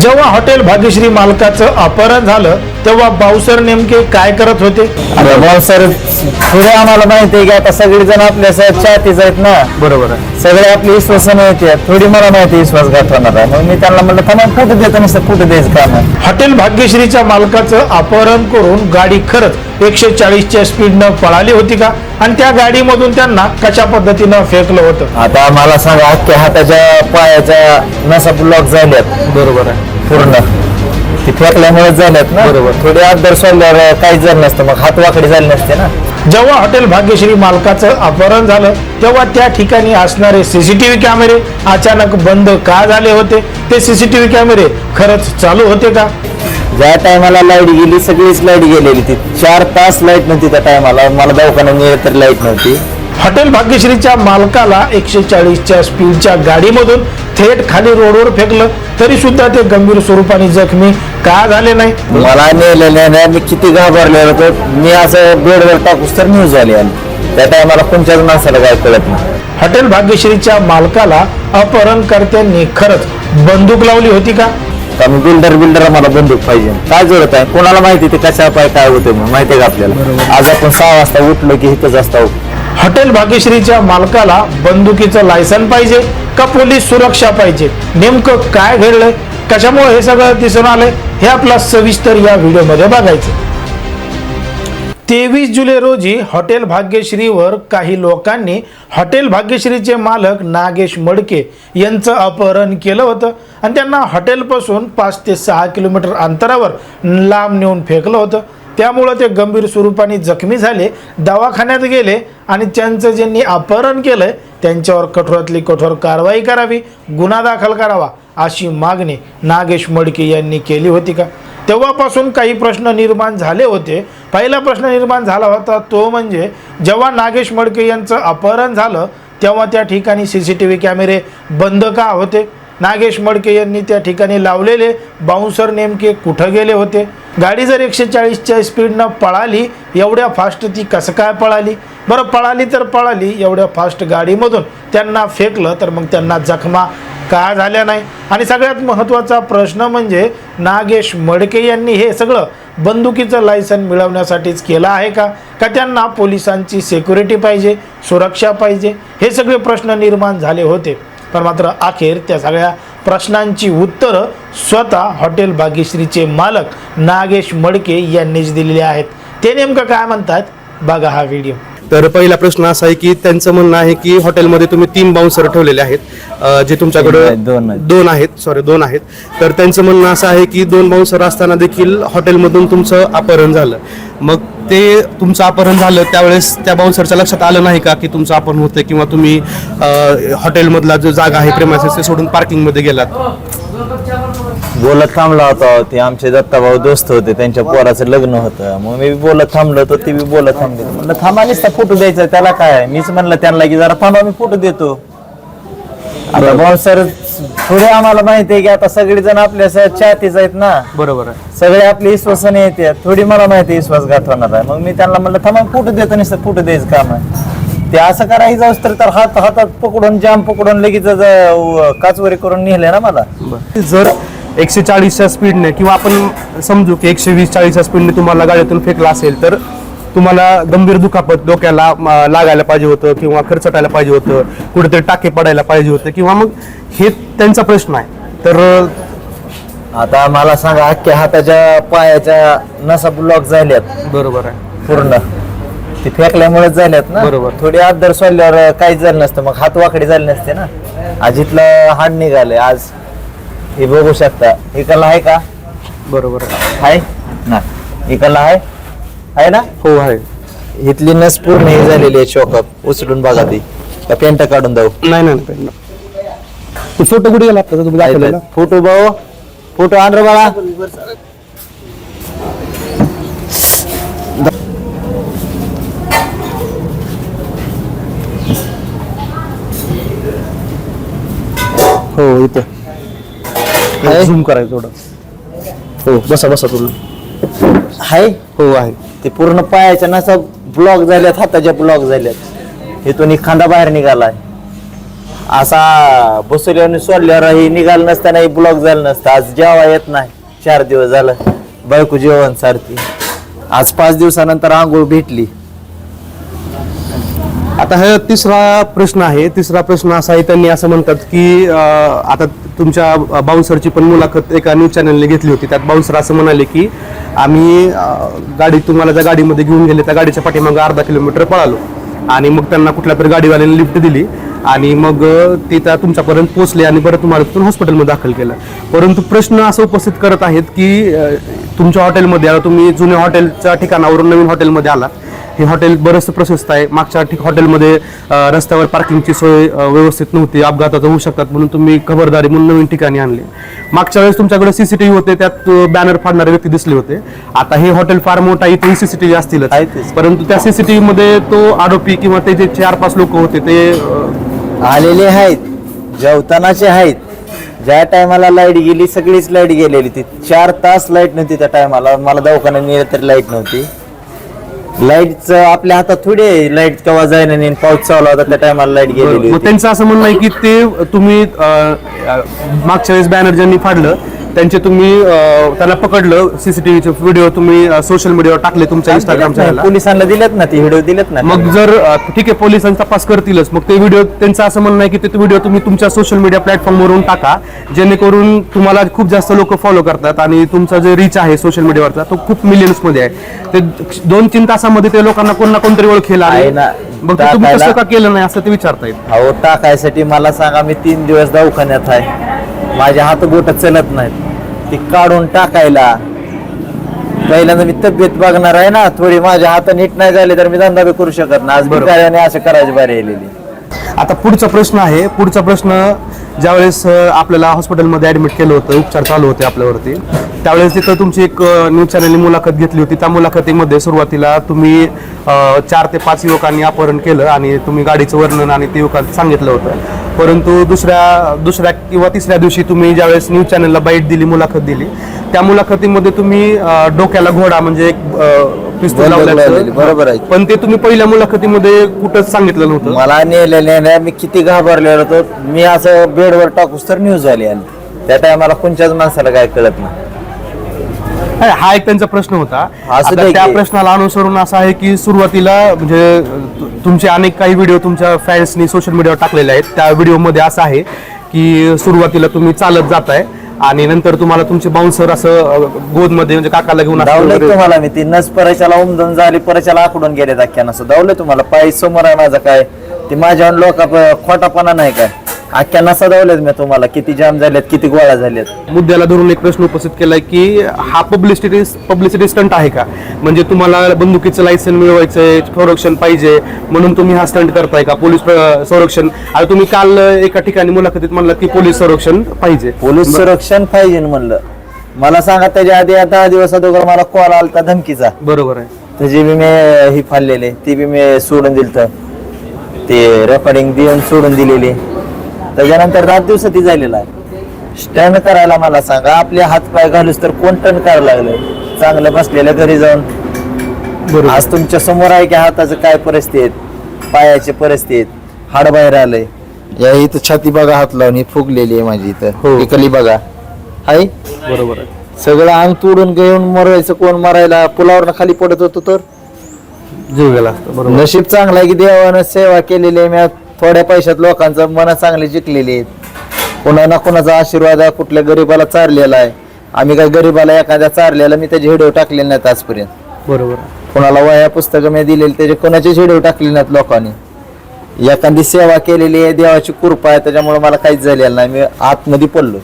जेव्हा हॉटेल भाग्यश्री मालकाचं अपहरण झालं तेव्हा बावसर नेमके काय करत होते? अरे भाऊ सर पुढे आम्हाला माहिती आहे की आता सगळी जण आपल्या चाहतीच आहेत ना. बरोबर आहे. सगळे आपली विश्वासन येते थोडी मला माहिती आहे विश्वास गाठवणार आहे. मग मी त्यांना म्हणलं थांबा कुठे देतो नसतं कुठे द्यायचं काम आहे? हॉटेल भाग्यश्रीच्या मालकाचं अपहरण करून गाडी खरंच एकशे चाळीसच्या स्पीडनं पळाली होती का? आणि त्या गाडीमधून त्यांना कशा पद्धतीनं फेकलं होतं? आता मला सांगा अख्ख्या हाताच्या पायाच्या नसा ब्लॉक झाल्यात. बरोबर आहे. पूर्ण. ती फेकल्यामुळे झाल्यात ना? बरोबर. थोडी अद्दर सोडल्यावर काहीच झालं नसतं मग हात वाकडे झाले नसते ना? जेव्हा हॉटेल भाग्यश्री मालकाचं अपहरण झालं तेव्हा त्या ठिकाणी असणारे सीसीटीव्ही कॅमेरे अचानक बंद का झाले होते? ते सीसीटीव्ही कॅमेरे खरंच चालू होते का? ज्या टायमाला लाइट गेली सगळीच लाइट गेलेली ती. चार तास लाइट नव्हती त्या टायमाला. मला दवाखान्यात नेलं तर लाइट नव्हती. हॉटेल भाग्यश्रीच्या मालकाला एकशे चाळीसच्या स्पीडच्या गाडीमधून थेट खाली रोडवर फेकलं. तरी सुद्धा ते गंभीर स्वरूपाने जखमी का झाले नाही मला नेलेल्या मी किती घाबरले होतो. मी असं बेडवर टाकूस तर न्यूज आली आणि. त्या टायमाला कोणत्याच माणसाला काय कळत नाही. हॉटेल भाग्यश्रीच्या मालकाला अपहरणकर्त्यांनी खरंच बंदूक लावली होती का? तर मी बिल्डर बिल्डर मला बंदूक पाहिजे. काय जरूरत आहे? कोणाला माहिती ते कशा पाय काय होते मग माहिती आहे का आपल्याला? आज आपण सहा वाजता उठलो की इथंच असतो. हॉटेल भाग्यश्रीच्या मालकाला बंदुकीचं लायसन पाहिजे का पोलीस सुरक्षा पाहिजे? नेमकं काय घडलंय? कशामुळे हे सगळं दिसून आलंय? हे आपला सविस्तर या व्हिडिओमध्ये बघायचं. तेवीस जुलै रोजी हॉटेल भाग्यश्रीवर काही लोकांनी हॉटेल भाग्यश्रीचे मालक नागेश मडके यांचं अपहरण केलं होतं आणि त्यांना हॉटेलपासून पाच ते सहा किलोमीटर अंतरावर लांब नेऊन फेकलं होतं. त्यामुळं ते गंभीर स्वरूपाने जखमी झाले दवाखान्यात गेले आणि त्यांचं ज्यांनी अपहरण केलं त्यांच्यावर कठोरातली कठोर कारवाई करावी गुन्हा दाखल करावा अशी मागणी नागेश मडके यांनी केली होती का? तेव्हापासून काही प्रश्न निर्माण झाले होते. पहिला प्रश्न निर्माण झाला होता तो म्हणजे जेव्हा नागेश मडके यांचं अपहरण झालं तेव्हा त्या ठिकाणी सी सी टी व्ही कॅमेरे बंद का होते? नागेश मडके यांनी त्या ठिकाणी लावलेले बाउन्सर नेमके कुठं गेले होते? गाडी जर एकशे चाळीसच्या स्पीडनं पळाली एवढ्या फास्ट ती कसं काय पळाली? बरं पळाली तर पळाली एवढ्या फास्ट गाडीमधून. त्यांना फेकलं तर मग त्यांना जखमा का झाल्या नाही. आणि सगळ्यात महत्त्वाचा प्रश्न म्हणजे नागेश मडके यांनी हे सगळं बंदुकीचं लायसन मिळवण्यासाठीच केलं आहे का? का त्यांना पोलिसांची सिक्युरिटी पाहिजे सुरक्षा पाहिजे? हे सगळे प्रश्न निर्माण झाले होते. पण मात्र अखेर त्या सगळ्या प्रश्नांची उत्तरं स्वतः हॉटेल भाग्यश्रीचे मालक नागेश मडके यांनीच दिलेली आहेत. ते नेमकं काय म्हणतात? बघा हा व्हिडिओ. तर पहिला प्रश्न असा आहे की त्यांचं म्हणणं आहे की हॉटेलमध्ये तुम्ही तीन बाउन्सर ठेवलेले आहेत अं, जे तुमच्याकडे नाही, दोन आहेत. दोन आहेत सॉरी दोन आहेत. तर त्यांचं म्हणणं असं आहे की दोन बाउन्सर असताना देखील हॉटेलमधून तुमचं अपहरण झालं. मग ते तुमचं अपहरण झालं त्यावेळेस त्या बाउन्सरच्या लक्षात आलं नाही का की तुमचं अपहरण होतं किंवा तुम्ही अं, हॉटेलमधला जो जागा आहे प्रेमासेस ते सोडून पार्किंगमध्ये गेलात? बोलत थांबला होता ते आमचे दत्ताभाऊ दोस्त होते त्यांच्या पोराचं लग्न होतं. मग मी बोलत थांबलो होतो ते बी बोलत थांबले. म्हणलं थांबा नुसता फोटो द्यायचा त्याला काय? मीच म्हणलं त्यांना की जरा थांबा मी फोटो देतो. आता भाऊ सर थोडे आम्हाला माहिती आहे की आता सगळे जण आपल्या स- चाहतीच आहेत ना. बरोबर आहे. सगळे आपले विश्वासाने येते थोडी मला माहिती आहे विश्वास गाठवणार आहे. मग मी त्यांना म्हणलं थांबा फोटो देतो नुसतं फोटो द्यायचं काम आहे. ते असं करायचं असतं तर हात हातात पकडून जाम पकडून लगेच ज- काचवरी करून नेले ना मला. जर एकशे चाळीसच्या स्पीडने किंवा आपण समजू की एकशे वीस चाळीसच्या स्पीडने तुम्हाला गाडीतून फेकला असेल तर तुम्हाला गंभीर दुखापत डोक्याला लागायला पाहिजे होतं किंवा खर्चटायला पाहिजे होतं कुठेतरी टाके पडायला पाहिजे होतं किंवा मग हे त्यांचा प्रश्न आहे. तर आता मला सांगा अख्ख्या हाताच्या पायाच्या नसा ब्लॉक झाल्यात. बरोबर आहे. पूर्ण. ती फेकल्यामुळेच झाल्यात ना? बरोबर. थोडी अद्दर सोडल्यावर काहीच झालं नसतं. मग हात वाकडे झाले नसते ना? इथलं हाड निघाले आज. हे बघू शकता. इकडला आहे का? बरोबर. आहे? ना इकडला आहे? आहे ना? हो आहे. इथली नस पूर्ण हे झालेली आहे चोकअप उचलून बघा ती. का पेंट काढून जाऊ? नाही नाही नाही तू फोटो कुठे गेला आता? तुम्ही दाखवलेला? फोटो भाऊ फोटो आण रे बाळा. हो इथं. आहे? झूम करायचं थोडं. हो बसा बसा तुला आहे हो आहे. ते पूर्ण पायाच्या नसा ब्लॉक झाल्यात हाताच्या ब्लॉक झाल्यात. इथून एक खांदा बाहेर निघालाय असा बसवल्यावर सोडल्यावर ही निघालं नसताना ब्लॉक झालं नसतं. आज जेवा येत नाही चार दिवस झालं. बायको जेवण सारखी. आज पाच दिवसानंतर आंघोळ भेटली. आता हा तिसरा प्रश्न आहे. तिसरा प्रश्न असा आहे त्यांनी असं म्हणतात की आता तुमच्या बाउन्सरची पण मुलाखत एका न्यूज चॅनलने घेतली होती. त्यात बाउन्सर असं म्हणाले की आम्ही गाडी तुम्हाला ज्या गाडीमध्ये घेऊन गेले त्या गाडीच्या पाठीमागं अर्धा किलोमीटर पळालो. आणि मग त्यांना कुठल्या तरी गाडीवाल्याने लिफ्ट दिली आणि मग ते त्या तुमच्यापर्यंत पोहोचले आणि बरं तुम्हाला तिथून हॉस्पिटलमध्ये दाखल केलं. परंतु प्रश्न असं उपस्थित करत आहेत की तुमच्या हॉटेलमध्ये आला तुम्ही जुन्या हॉटेलच्या ठिकाणावरून नवीन हॉटेलमध्ये आलात. हे हॉटेल बरंचसं प्रशस्त आहे. मागच्या ठिक हॉटेलमध्ये रस्त्यावर पार्किंगची सोय व्यवस्थित नव्हती. अपघाताचं होऊ शकतात म्हणून तुम्ही खबरदारी म्हणून नवीन ठिकाणी आणले. मागच्या वेळेस तुमच्याकडे सीसीटीव्ही होते त्यात बॅनर फाडणारे व्यक्ती दिसले होते. आता हे हॉटेल फार मोठा इथे सीसीटीव्ही आहेतच. परंतु त्या सीसीटीव्ही मध्ये तो आरोपी किंवा ते जे चार पाच लोक होते ते आलेले आहेत. जेवतानाचे आहेत. ज्या टायमाला लाइट गेली सगळीच लाइट गेलेली ती चार तास लाइट नव्हती त्या टायमाला मला दवाखान्यात नेलं तरी लाइट नव्हती. लाईटचं आपल्या हातात थोडी लाइट केव्हा जायना नाही पाऊस चालू होता त्या टायमाला लाइट गेलेली मग होती. त्यांचं असं म्हणणं आहे की ते तुम्ही अ, अ, मागच्या वेळेस बॅनर ज्यांनी फाडलं त्यांचे तुम्ही अ, त्याला पकडलं सीसीटीव्हीचे व्हिडिओ तुम्ही सोशल मीडियावर टाकले तुमच्या इंस्टाग्राम चॅनलला पोलिसांना दिलेत ना ती व्हिडिओ दिलेत ना मग जर ठीक आहे पोलिसांचा तपास करतीलच मग ते व्हिडिओ त्यांचं असं म्हणणं आहे की ते व्हिडिओ तुम्ही तुमच्या सोशल मीडिया प्लॅटफॉर्मवरून टाका जेणेकरून तुम्हाला खूप जास्त लोक फॉलो करतात आणि तुमचा जे रीच आहे सोशल मीडियावरचा तो खूप मिलियन्समध्ये आहे. ते दोन तीन तासामध्ये ते लोकांना कोण ना कोणतरी ओळखेल आहे ना. मग तुम्ही कसं का केलं नाही असं ते विचारतायत? अहो टाकायसाठी मला सांगा मी तीन दिवस दवाखान्यात आहे. माझ्या हात बोट चलत नाहीत. ती काढून टाकायला. पहिल्यांदा मी तब्येत बघणार आहे ना थोडी माझ्या हात नीट नाही झाले तर मी धंदा बी करू शकत नाही. आज भिकाऱ्याने असं करायची बारी आलेली. आता पुढचा प्रश्न आहे. पुढचा प्रश्न ज्यावेळेस आपल्याला हॉस्पिटलमध्ये ॲडमिट केलं होतं उपचार चालू होते आपल्यावरती त्यावेळेस तिथं तुमची एक न्यूज चॅनलने मुलाखत घेतली होती. त्या मुलाखतीमध्ये सुरुवातीला तुम्ही चार ते पाच युवकांनी अपहरण केलं आणि तुम्ही गाडीचं वर्णन आणि ते युवकांचं सांगितलं होतं. परंतु दुसऱ्या दुसऱ्या किंवा तिसऱ्या दिवशी तुम्ही ज्यावेळेस न्यूज चॅनलला बाईट दिली मुलाखत दिली त्या मुलाखतीमध्ये तुम्ही डोक्याला घोडा म्हणजे एक पिस्तूल बंदूक लावल्याचं? लावलेली, बरोबर आहे. पण ते तुम्ही पहिल्या मुलाखतीमध्ये कुठंच सांगितलं नव्हतं? मला नेलेले मी किती घाबरलेलो होतो. मी असं बेडवर टाकूस तर न्यूज आली आणि त्या टायमाला कोणत्याच माणसाला काय कळत नाही. नाही, हा एक त्यांचा प्रश्न होता. असं आता नाही त्या की- प्रश्नाला अनुसरून असं आहे की सुरुवातीला म्हणजे तु- तुमचे अनेक काही व्हिडिओ तुमच्या फॅन्सनी सोशल मीडियावर टाकलेले आहेत. त्या व्हिडिओमध्ये असं आहे की सुरुवातीला तुम्ही चालत जाताय. आणि नंतर तुम्हाला तुमचे बाउन्सर असं गोदमध्ये म्हणजे काकाला घेऊन असं वगैरे- तुम्हाला मी ती नस परच्याला उमदून झाली परच्याला आकडून गेले अख्ख्या नसं दावलंय तुम्हाला पायी समोर आहे माझा काय? ते माझ्यावर लोक खोटापणा नाही काय? अख्ख्या नसा दावल्यात मी तुम्हाला. किती जाम झाल्यात किती गोळ्या झाल्यात मुद्द्याला धरून एक प्रश्न उपस्थित केलाय की हा पब्लिसिटी पब्लिसिटी स्टंट आहे का? म्हणजे तुम्हाला बंदुकीचं लायसन मिळवायचंय संरक्षण पाहिजे म्हणून तुम्ही हा स्टंट करताय का? पोलीस संरक्षण. आता तुम्ही काल एका ठिकाणी मुलाखतीत म्हणलात की पोलीस संरक्षण पाहिजे. पोलीस संरक्षण पाहिजे म्हणलं. मला सांगा त्याच्या आधी दहा दिवस अगोदर मला कॉल आलता धमकीचा. बरोबर आहे. त्याची बी मी ही फाडलेले. ती बी मी सोडून दिलत. ते रेकॉर्डिंग देऊन सोडून दिलेली. त्याच्यानंतर रात दिवस ती झालेला आहे. स्टंट करायला मला सांगा आपले हात पाय घालूस तर कोण टन करायला लागलं चांगलं बसलेलं घरी जाऊन. आज तुमच्यासमोर आहे की हाताचं काय परिस्थिती आहे पायाची परिस्थिती आहे हाड बाहेर आलंय. या इथं छाती बघा हात लावून ही फुगलेली आहे माझी हो. इथं इकली बघा. हाय बरोबर सगळं अंग तोडून घेऊन मरायचं कोण मरायला? पुलावर खाली पडत होतो तर? जीव गेला नशीब चांगलं आहे की देवानं सेवा केलेली आहे मी थोड्या पैशात लोकांचं मन चांगली जिंकलेली आहेत. कोणा ना कोणाचा आशीर्वाद आहे कुठल्या गरीबाला चारलेला आहे. आम्ही काय गरीबाला एखाद्या चारलेला मी त्याचे व्हिडिओ टाकलेले नाहीत आजपर्यंत. बरोबर. कोणाला वया पुस्तकं मी दिलेली त्याचे कोणाचेच व्हिडिओ टाकले नाहीत लोकांनी. एखादी सेवा केलेली आहे देवाची कृपा आहे त्याच्यामुळे मला काहीच झालेलं नाही. मी आतमध्ये पडलो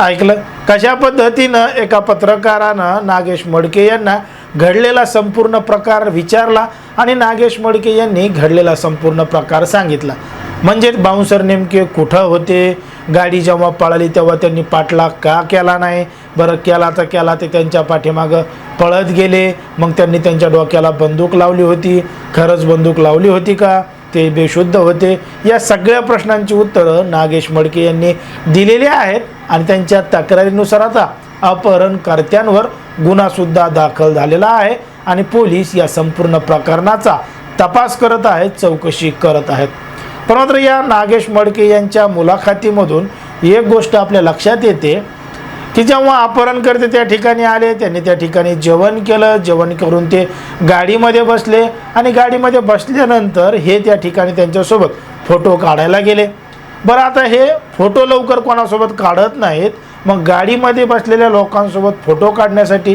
ऐकलं? कशा पद्धतीनं एका पत्रकारानं नागेश मडके यांना घडलेला संपूर्ण प्रकार विचारला? आणि नागेश मडके यांनी घडलेला संपूर्ण प्रकार सांगितला. म्हणजे बाउन्सर नेमके कुठं होते? गाडी जेव्हा पळाली तेव्हा त्यांनी पाठलाग का केला नाही? बरं केला तर केला ते त्यांच्या पाठीमागं पळत गेले. मग त्यांनी त्यांच्या डोक्याला बंदूक लावली होती. खरंच बंदूक लावली होती का? ते बेशुद्ध होते. या सगळ्या प्रश्नांची उत्तरं नागेश मडके यांनी दिलेली आहेत आणि त्यांच्या तक्रारीनुसार आता अपहरणकर्त्यांवर गुन्हासुद्धा दाखल झालेला आहे. आणि पोलीस या संपूर्ण प्रकरणाचा तपास करत आहेत चौकशी करत आहेत. पण मात्र या नागेश मडके यांच्या मुलाखतीमधून एक गोष्ट आपल्या लक्षात येते की जेव्हा अपहरणकर्ते त्या ठिकाणी आले त्यांनी त्या ठिकाणी जेवण केलं. जेवण करून ते गाडीमध्ये बसले आणि गाडीमध्ये बसल्यानंतर हे त्या ठिकाणी त्यांच्यासोबत फोटो काढायला गेले. बरं आता हे फोटो लवकर कोणासोबत काढत नाहीत. मग गाडीमध्ये बसलेल्या लोकांसोबत फोटो काढण्यासाठी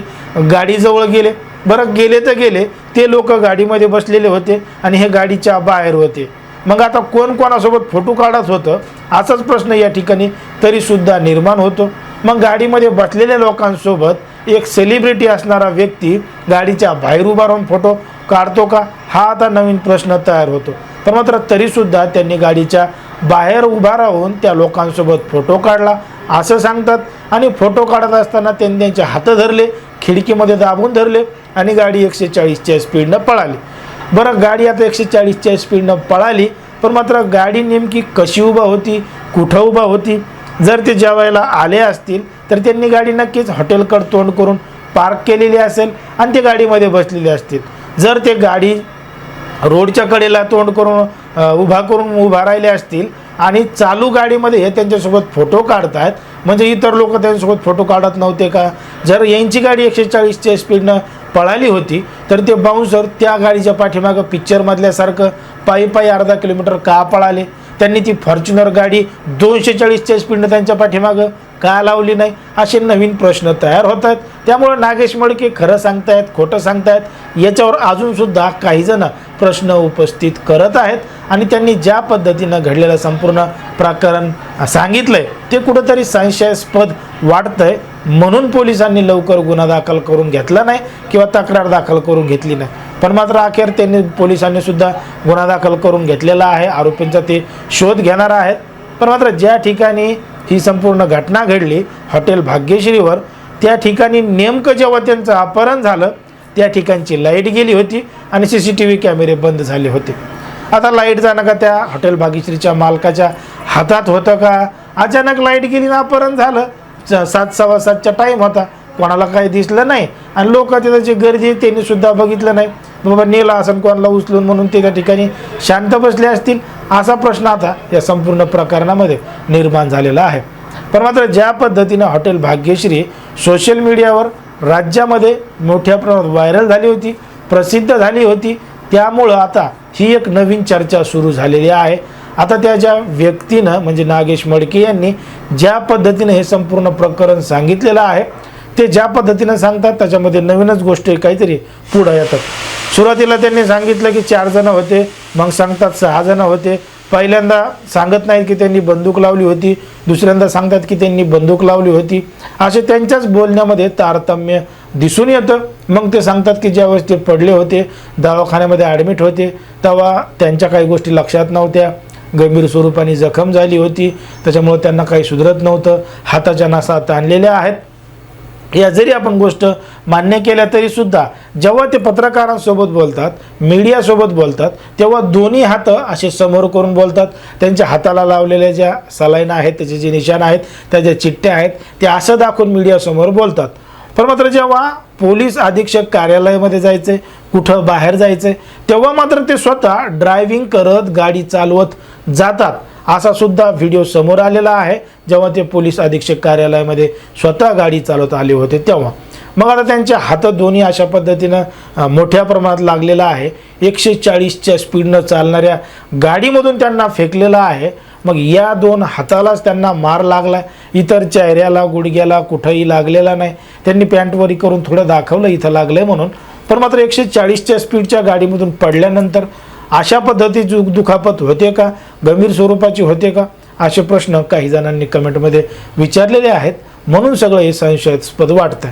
गाडीजवळ गेले. बरं गेले तर गेले. ते लोक गाडीमध्ये बसलेले होते आणि हे गाडीच्या बाहेर होते. मग आता कोण कोणासोबत फोटो काढत होतं? असाच प्रश्न या ठिकाणी तरीसुद्धा निर्माण होतो. मग गाडीमध्ये बसलेल्या लोकांसोबत एक सेलिब्रिटी असणारा व्यक्ती गाडीच्या बाहेर उभा राहून फोटो काढतो का? हा आता नवीन प्रश्न तयार होतो. तर मात्र तरीसुद्धा त्यांनी गाडीच्या बाहेर उभा राहून त्या लोकांसोबत फोटो काढला असं सांगतात. आणि फोटो काढत असताना त्यांनी त्यांचे हात धरले खिडकीमध्ये दाबून धरले आणि गाडी एकशे चाळीसच्या स्पीडनं पळाली. बरं गाडी आता एकशे चाळीसच्या स्पीडनं पळाली पण मात्र गाडी नेमकी कशी उभा होती कुठं उभा होती? जर ते जेवायला आले असतील तर त्यांनी गाडी नक्कीच हॉटेलकडे तोंड करून पार्क केलेली असेल आणि ते गाडीमध्ये बसलेले असतील. जर ते गाडी रोडच्या कडेला तोंड करून उभा करून उभा राहिले असतील आणि चालू गाडीमध्ये हे त्यांच्यासोबत फोटो काढतायत. म्हणजे इतर लोक त्यांच्यासोबत फोटो काढत नव्हते का? जर यांची गाडी एकशे चाळीसच्या स्पीडनं पळाली होती तर ते बाउन्सर त्या गाडीच्या पाठीमागं पिक्चरमधल्यासारखं पायी पायी अर्धा किलोमीटर का पळाले? त्यांनी ती फॉर्च्युनर गाडी दोनशे चाळीसच्या स्पीडनं त्यांच्या पाठीमागं का लावली नाही? असे नवीन प्रश्न तयार होत आहेत त्यामुळे नागेश मडके खरं सांगतायत खोटं सांगतायत याच्यावर अजूनसुद्धा काहीजणं प्रश्न उपस्थित करत आहेत आणि त्यांनी ज्या पद्धतीनं घडलेलं संपूर्ण प्रकरण सांगितलंय ते कुठंतरी संशयास्पद वाटतंय. म्हणून पोलिसांनी लवकर गुन्हा दाखल करून घेतला नाही किंवा तक्रार दाखल करून घेतली नाही. पण मात्र अखेर त्यांनी पोलिसांनी सुद्धा गुन्हा दाखल करून घेतलेला आहे. आरोपींचा ते शोध घेणार आहेत. पण मात्र ज्या ठिकाणी ही संपूर्ण घटना घडली. हॉटेल भाग्यश्रीवर. त्या ठिकाणी नेमकं जेव्हा त्यांचं अपहरण झालं त्या ठिकाणची लाइट गेली होती आणि सी सी टी व्ही कॅमेरे बंद झाले होते. आता लाइट जाणं का त्या हॉटेल भाग्यश्रीच्या मालकाच्या हातात होतं का? अचानक लाइट गेली ना अपहरण झालं. स- सात सव्वा सातचा टाईम होता. कोणाला काही दिसलं नाही. आणि लोक तिथं जे गर्दी आहे त्यांनी सुद्धा बघितलं नाही. बाबा नेला असं कोणाला उचलून म्हणून ते त्या ठिकाणी शांत बसले असतील. असा प्रश्न आता या संपूर्ण प्रकरणामध्ये निर्माण झालेला आहे. पण मात्र ज्या पद्धतीनं हॉटेल भाग्यश्री सोशल मीडियावर राज्यामध्ये मोठ्या प्रमाणात व्हायरल झाली होती प्रसिद्ध झाली होती त्यामुळं आता ही एक नवीन चर्चा सुरू झालेली आहे. आता त्या ज्या व्यक्तीनं म्हणजे नागेश मडके यांनी ज्या पद्धतीनं हे संपूर्ण प्रकरण सांगितलेलं आहे ते ज्या पद्धतीनं सांगतात त्याच्यामध्ये नवीनच गोष्टी काहीतरी पुढं येतात. सुरुवातीला त्यांनी सांगितलं की चार जण होते मग सांगतात सहा जण होते. पहिल्यांदा सांगत नाहीत की त्यांनी बंदूक लावली होती दुसऱ्यांदा सांगतात की त्यांनी बंदूक लावली होती. असे त्यांच्याच बोलण्यामध्ये तारतम्य दिसून येतं. मग ते सांगतात की ज्यावेळेस ते पडले होते दवाखान्यामध्ये ॲडमिट होते तेव्हा त्यांच्या काही गोष्टी लक्षात नव्हत्या. गंभीर स्वरूपाने जखम झाली होती. त्याच्यामुळे त्यांना काही सुधरत नव्हतं. हाताच्या नासा ताणलेल्या आहेत. या जरी आपण गोष्ट मान्य केल्या तरीसुद्धा जेव्हा ते पत्रकारांसोबत बोलतात मीडियासोबत बोलतात तेव्हा दोन्ही हात असे समोर करून बोलतात. त्यांच्या हाताला लावलेल्या ज्या सलाईन आहेत त्याचे जे निशाण आहेत त्या ज्या चिठ्ठ्या आहेत ते असं दाखवून मीडियासमोर बोलतात. पण मात्र जेव्हा पोलीस अधीक्षक कार्यालयामध्ये जायचे कुठं बाहेर जायचे तेव्हा मात्र ते स्वतः ड्रायव्हिंग करत गाडी चालवत जातात. असा सुद्धा व्हिडिओ समोर आलेला आहे. जेव्हा ते पोलीस अधीक्षक कार्यालयामध्ये स्वतः गाडी चालवत आले होते तेव्हा. मग आता त्यांच्या हातात दोन्ही अशा पद्धतीनं मोठ्या प्रमाणात लागलेला आहे. एकशे चाळीसच्या स्पीडनं चालणाऱ्या गाडीमधून त्यांना फेकलेलं आहे. मग या दोन हातालाच त्यांना मार लागला इतर चेहऱ्याला गुडघ्याला कुठंही लागलेला नाही. त्यांनी पॅन्टवरी करून थोडं दाखवलं इथं लागलं म्हणून. पण मात्र एकशे चाळीसच्या स्पीडच्या गाडीमधून पडल्यानंतर अशा पद्धतीची दुखापत होते का? गंभीर स्वरूपाची होते का? असे प्रश्न काही जणांनी कमेंटमध्ये विचारलेले आहेत. म्हणून सगळं हे संशयास्पद वाटतं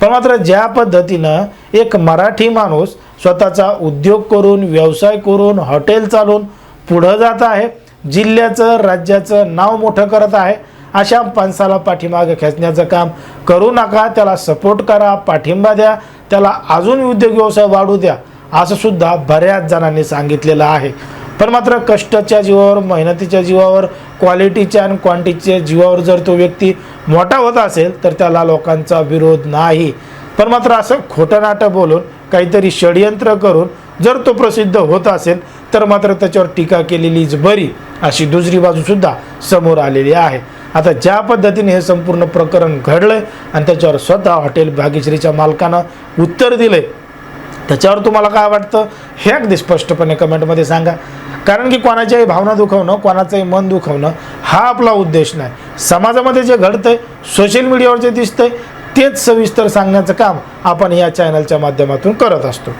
पण मात्र ज्या पद्धतीनं एक मराठी माणूस स्वतःचा उद्योग करून व्यवसाय करून हॉटेल चालवून पुढं जात आहे जिल्ह्याचं राज्याचं नाव मोठं करत आहे अशा माणसाला पाठीमागे खेचण्याचं काम करू नका. त्याला सपोर्ट करा पाठिंबा द्या. त्याला अजून उद्योग व्यवसाय वाढू द्या. असं सुद्धा बऱ्याच जणांनी सांगितलेलं आहे. पण मात्र कष्टाच्या जीवावर मेहनतीच्या जीवावर क्वालिटीच्या आणि क्वांटिटीच्या जीवावर जर तो व्यक्ती मोठा होत असेल तर त्याला लोकांचा विरोध नाही. पण मात्र असं खोटं नाटं बोलून काहीतरी षडयंत्र करून जर तो प्रसिद्ध होत असेल तर मात्र त्याच्यावर टीका केलेलीच बरी अशी दुसरी बाजूसुद्धा समोर आलेली आहे. आता ज्या पद्धतीने हे संपूर्ण प्रकरण घडलं आणि त्याच्यावर स्वतः हॉटेल भाग्यश्रीच्या मालकानं उत्तर दिलं त्याच्यावर तुम्हाला काय वाटतं? हे अगदी स्पष्टपणे कमेंटमध्ये सांगा. कारण की कोणाच्याही भावना दुखवणं कोणाचंही मन दुखवणं हा आपला उद्देश नाही. समाजामध्ये जे घडतंय सोशल मीडियावर जे दिसतंय तेच सविस्तर सांगण्याचं काम आपण या चॅनलच्या माध्यमातून करत असतो.